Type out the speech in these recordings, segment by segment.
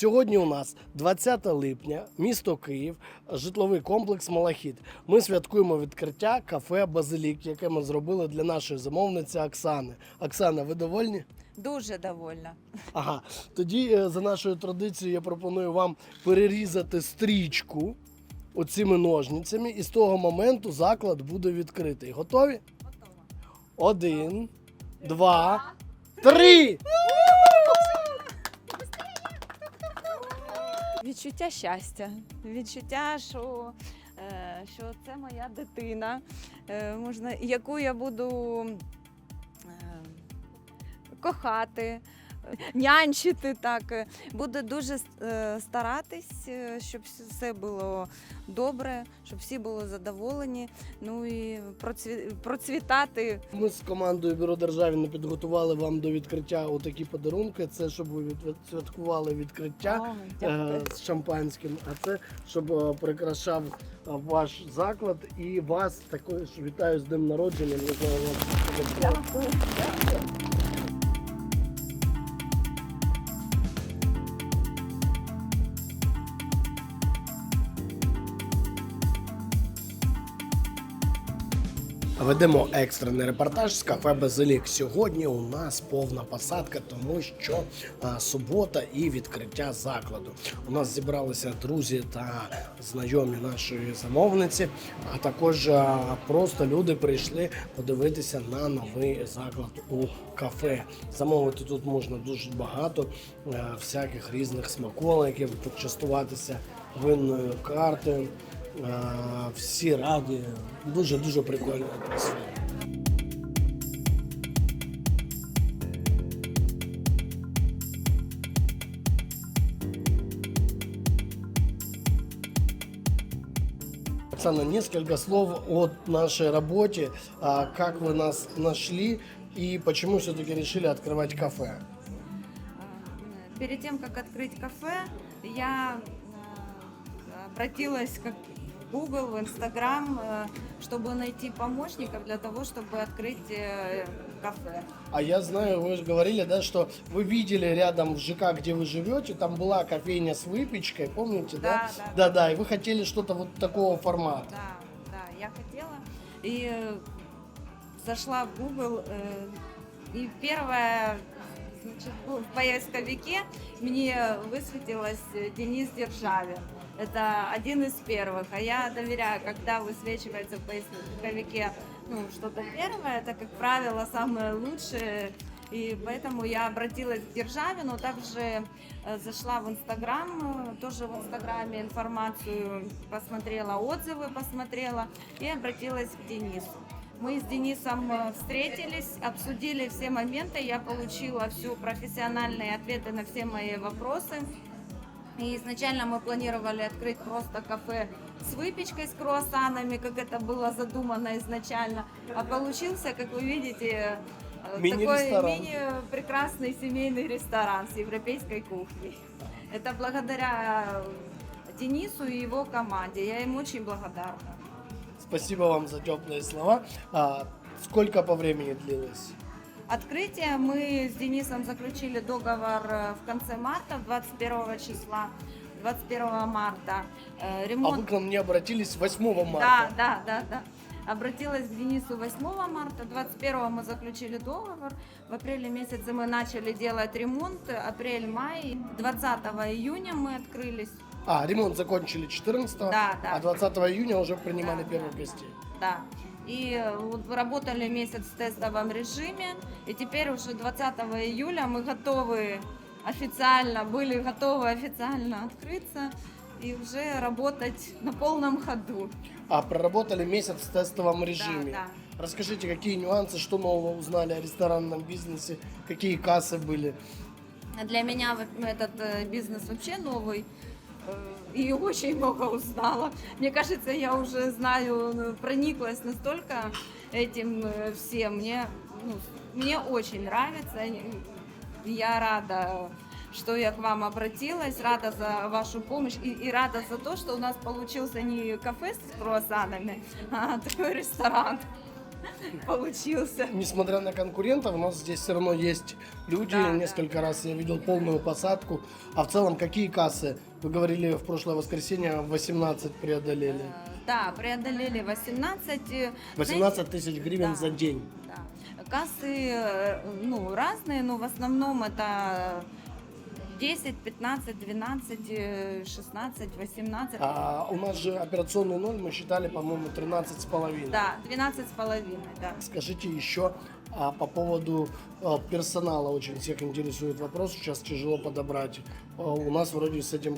Сьогодні у нас 20 липня, місто Київ, житловий комплекс Малахіт. Ми святкуємо відкриття кафе Базилік, яке ми зробили для нашої замовниці Оксани. Оксана, ви довольні? Дуже довольна. Ага, тоді е, за нашою традицією я пропоную вам перерізати стрічку оцими ножницями, і з того моменту заклад буде відкритий. Готові? Один, два, три. Відчуття щастя, відчуття, що, е, що це моя дитина, е, можна, яку я буду е, кохати, нянчити так. Е, Буду дуже е, старатись, е, щоб все було добре, щоб всі були задоволені. Ну і процві- процвітати Ми з командою Бюро Державіна підготували вам до відкриття отакі подарунки. Це щоб ви відсвяткували відкриття. О, е, з шампанським, а це щоб прикрашав ваш заклад і вас також вітаю з днем народження. Дякую. Ведемо екстрений репортаж з кафе Базилік. Сьогодні у нас повна посадка, тому що а, субота і відкриття закладу. У нас зібралися друзі та знайомі нашої замовниці, а також а, просто люди прийшли подивитися на новий заклад у кафе. Замовити тут можна дуже багато е, всяких різних смаколиків, почастуватися винною картою. Е, Всі раді, дуже дуже прикольна атмосфера. Оксана, несколько слов о нашей работе, а, как вы нас нашли и почему все-таки решили открывать кафе. А, Перед тем, как открыть кафе, я обратилась как Google, в Instagram, э, чтобы найти помощников для того, чтобы открыть э, кафе. А я знаю, вы же говорили, да, что вы видели рядом в ЖК, где вы живете, там была кофейня с выпечкой, помните, да? Да, да. Да, да, и вы хотели что-то вот такого формата. Да, да, я хотела. И э, зашла в Google, и первое, значит, ну, в поисковике мне высветилось Денис Державин. Это один из первых. А я доверяю, когда высвечивается в поисковике ну, что-то первое, это, как правило, самое лучшее. И поэтому я обратилась к Державину, также э, зашла в Инстаграм, э, тоже в Инстаграме информацию посмотрела, отзывы посмотрела и обратилась к Денису. Мы с Денисом э, встретились, обсудили все моменты, я получила все профессиональные ответы на все мои вопросы. И изначально мы планировали открыть просто кафе с выпечкой, с круассанами, как это было задумано изначально. А получился, как вы видите, э, Мини-ресторан. такой мини-прекрасный семейный ресторан с европейской кухней. Это благодаря Денису и его команде. Я им очень благодарна. Спасибо вам за теплые слова. А, сколько по времени длилось? Открытие мы с Денисом заключили договор э, в конце марта, 21 числа, 21 марта. Э, А Ремонт вы к нам не обратились 8 Да, марта? да, да, да. Обратилась к Денису 8 марта, 21 мы заключили договор, в апреле месяце мы начали делать ремонт, апрель-май, 20 июня мы открылись, А, ремонт закончили 14 Да, да. а 20 июня уже принимали Да, первых да. гостей. да. И э, работали месяц в тестовом режиме, и теперь уже 20 июля мы готовы официально, были готовы официально открыться и уже работать на полном ходу. А, проработали месяц в тестовом режиме. Да, Расскажите, какие нюансы, что нового узнали о ресторанном бизнесе, какие кассы были? Для меня этот э, бизнес вообще новый и очень много узнала. Мне кажется, я уже знаю, ну, прониклась настолько этим э, всем. Мне, ну, мне очень нравится. Я рада, что я к вам обратилась, рада за вашу помощь и, и рада за то, что у нас получился не кафе с круассанами, а такой ресторан. получился. Несмотря на конкурентов, у нас здесь все равно есть люди. Да, да. Несколько раз я видел полную посадку. А в целом, какие кассы? Вы говорили в прошлое воскресенье 18 преодолели. Э, Да, преодолели 18. э, 18 тысяч гривен да. за день. Да. Кассы, э, ну, разные, но в основном это 10, 15, 12, э, 16, 18. А у нас же операционный ноль мы считали, по-моему, 13 с половиной. Да, 12 с половиной, да. Скажите еще а, по поводу а, персонала. Очень всех интересует вопрос. Сейчас тяжело подобрать. А, у нас вроде с этим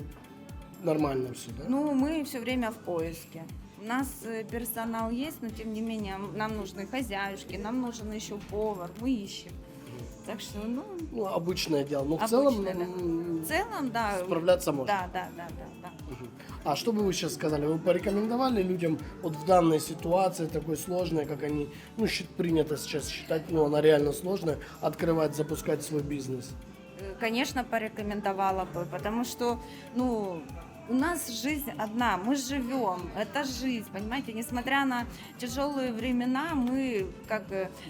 нормально все, да? Ну, мы все время в поиске. У нас э, персонал есть, но тем не менее нам нужны хозяюшки, нам нужен еще повар, мы ищем. Так что, ну, Ну, обычное дело. Но в Обычное, целом да. м, в целом, да. справляться можно. Да, да, да, да, да. Мгм. А что бы вы сейчас сказали? Вы порекомендовали людям вот в данной ситуации, такой сложной, как они, ну, щит- принято сейчас считать, ну, она реально сложная, открывать, запускать свой бизнес? Э, Конечно, порекомендовала бы, потому что, ну, у нас жизнь одна, мы живем, это жизнь, понимаете, несмотря на тяжелые времена, мы как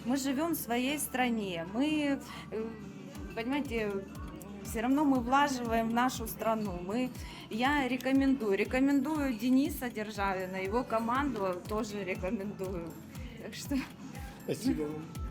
мы живем в своей стране, мы, э, понимаете, все равно мы влаживаем в нашу страну. Мы, я рекомендую, рекомендую Дениса Державина, его команду тоже рекомендую. Так что Спасибо вам.